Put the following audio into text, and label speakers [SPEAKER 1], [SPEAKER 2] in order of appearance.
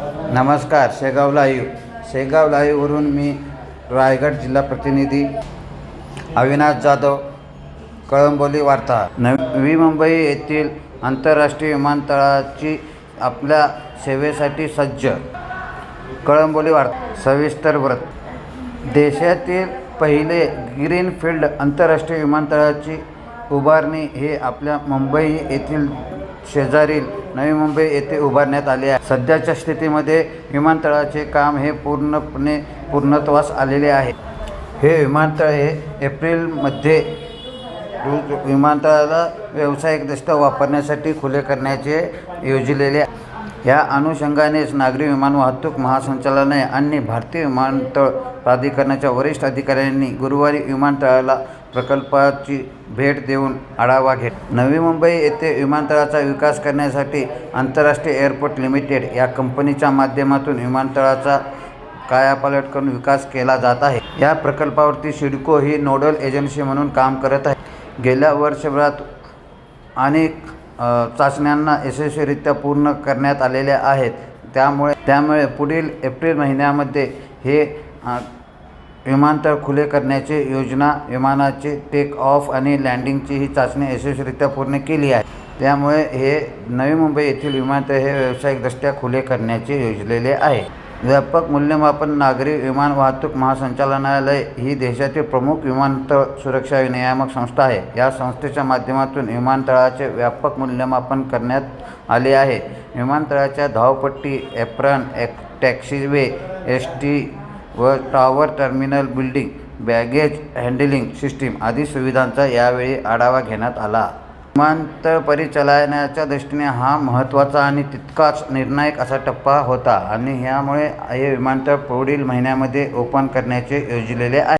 [SPEAKER 1] नमस्कार शेगाव लाईव्ह. शेगाव लाईव्हवरून मी रायगड जिल्हा प्रतिनिधी अविनाश जाधव कळंबोली वार्ता. नवी मुंबई येथील आंतरराष्ट्रीय विमानतळाची आपल्या सेवेसाठी सज्ज कळंबोली वार्ता. सविस्तर व्रत देशातील पहिले ग्रीनफील्ड आंतरराष्ट्रीय विमानतळाची उभारणी हे आपल्या मुंबई येथील शेजारील नवी मुंबई येथे उभारण्यात आले आहे सध्याच्या स्थितीमध्ये विमानतळाचे काम हे पूर्णपणे पूर्णत्वास आलेले आहे हे विमानतळ हे एप्रिलमध्ये विमानतळाला व्यावसायिकदृष्ट्या वापरण्यासाठी खुले करण्याचे योजलेले आहे. या अनुषंगानेच नागरी विमान वाहतूक महासंचालनालय आणि भारतीय विमानतळ प्राधिकरणाच्या वरिष्ठ अधिकाऱ्यांनी गुरुवारी विमानतळाला प्रकल्पाची भेट देऊन आढावा घेत नवी मुंबई येथे विमानतळाचा विकास करण्यासाठी आंतरराष्ट्रीय एअरपोर्ट लिमिटेड या कंपनीच्या माध्यमातून विमानतळाचा कायापालट करून विकास केला जात आहे. या प्रकल्पावरती सिडको ही नोडल एजन्सी म्हणून काम करत आहे. गेल्या वर्षभरात अनेक चाचण्यांना यशस्वीरित्या पूर्ण करण्यात आलेल्या आहेत. त्यामुळे त्यामुळे पुढील एप्रिल महिन्यामध्ये हे विमानतळ खुले करण्याची योजना विमानाचे टेक ऑफ आणि लँडिंगची ही चाचणी यशस्वीरित्या पूर्ण केली आहे. त्यामुळे हे नवी मुंबई येथील विमानतळ हे व्यावसायिकदृष्ट्या खुले करण्याचे योजलेले आहे. व्यापक मूल्यमापन नागरी विमान वाहतूक महासंचालनालय ही देशातील प्रमुख विमानतळ सुरक्षा नियामक संस्था आहे. या संस्थेच्या माध्यमातून विमानतळाचे व्यापक मूल्यमापन करण्यात आले आहे. विमानतळाच्या धावपट्टी एप्रन एक टॅक्सीवे एस टी व tower terminal building baggage handling system आदी सुविधांचा यावेळी आढावा घेण्यात आला. विमानतळ परिचालनाच्या दृष्टीने हा महत्त्वाचा आणि तितकाच निर्णायक असा टप्पा होता आणि ह्यामुळे हे विमानतळ पुढील महिन्यामध्ये ओपन करण्याचे योजलेले आहे.